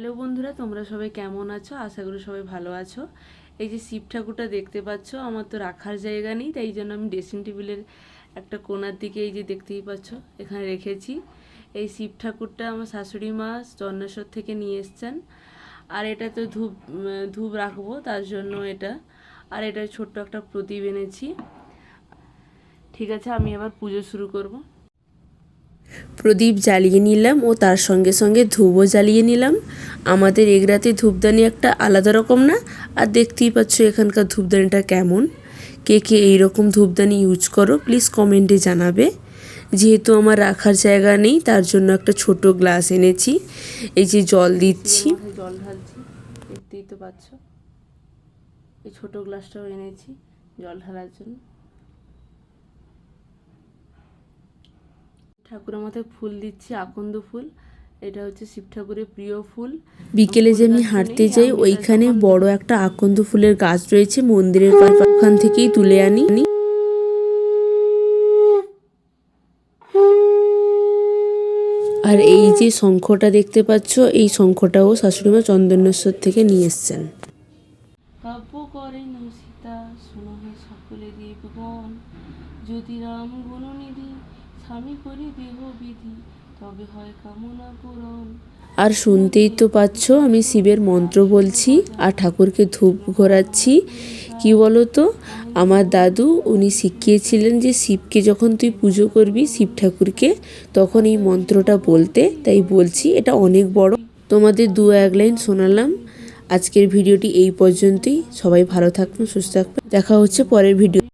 Hello বন্ধুরা, তোমরা সবাই কেমন আছো? আশা করি সবাই ভালো আছো। এই যে শিব ঠাকুরটা দেখতে পাচ্ছ, আমার তো রাখার জায়গা নেই, তাই জন্য আমি ড্রেসিং টেবিলের একটা কোণার দিকে এই যে দেখতেই পাচ্ছ, এখানে রেখেছি। এই শিব ঠাকুরটা আমার শাশুড়ি মা চন্নেশ্বর থেকে নিয়ে এসছেন। আর এটা তো ধূপ ধূপ রাখব, তার জন্য এটা। আর এটা ছোট্ট একটা প্রদীপ এনেছি। ঠিক আছে, আমি এবার পুজো শুরু করব। প্রদীপ জ্বালিয়ে নিলাম ও তার সঙ্গে সঙ্গে ধূপও জ্বালিয়ে নিলাম। আমাদের এগরাতে ধূপদানি একটা আলাদা রকম না? আর দেখতেই পাচ্ছ এখানকার ধূপদানিটা কেমন। কে কে এইরকম ধূপদানি ইউজ করো প্লিজ কমেন্টে জানাবে। যেহেতু আমার রাখার জায়গা নেই, তার জন্য একটা ছোট গ্লাস এনেছি। এই যে জল দিচ্ছি। জল ঢালছি। দেখতেই তো পাচ্ছ। এই ছোট গ্লাসটাও এনেছি, জল ঢালার জন্য। ঠাকুরের মাথায় ফুল দিচ্ছি আকন্দ ফুল। এটা হচ্ছে শিব ঠাকুরের প্রিয় ফুল। বিকেলে যে আমি হাঁটতে যাই ওইখানে বড় একটা আকন্দ ফুলের গাছ রয়েছে মন্দিরের ওখান থেকেই তুলে আনি। আর এই যে শঙ্খটা দেখতে পাচ্ছ এই শঙ্খটাও শাশুড়িমা চন্দনেশ্বর থেকে নিয়ে এসছেন। কাব্য করেন সীতা শোনো সকলে দেবগণ যদি রাম গুণনিধি স্বামী করি দেহ বিধি, তবে হয় কামনা পূরণ। আর শুনতেই তো পাচ্ছ, আমি শিবের মন্ত্র বলছি, আর ঠাকুরকে ধূপ ঘোরাচ্ছি। কি বলো তো আমার দাদু, উনি শিখিয়েছিলেন যে শিবকে যখন তুই পুজো করবি শিব ঠাকুরকে, তখন এই মন্ত্রটা বলতে, তাই বলছি, এটা অনেক বড়। তোমাদের দু এক লাইন শোনালাম। আজকের ভিডিওটি এই পর্যন্তই। সবাই ভালো থাকবেন, সুস্থ থাকবেন। দেখা হচ্ছে পরের ভিডিও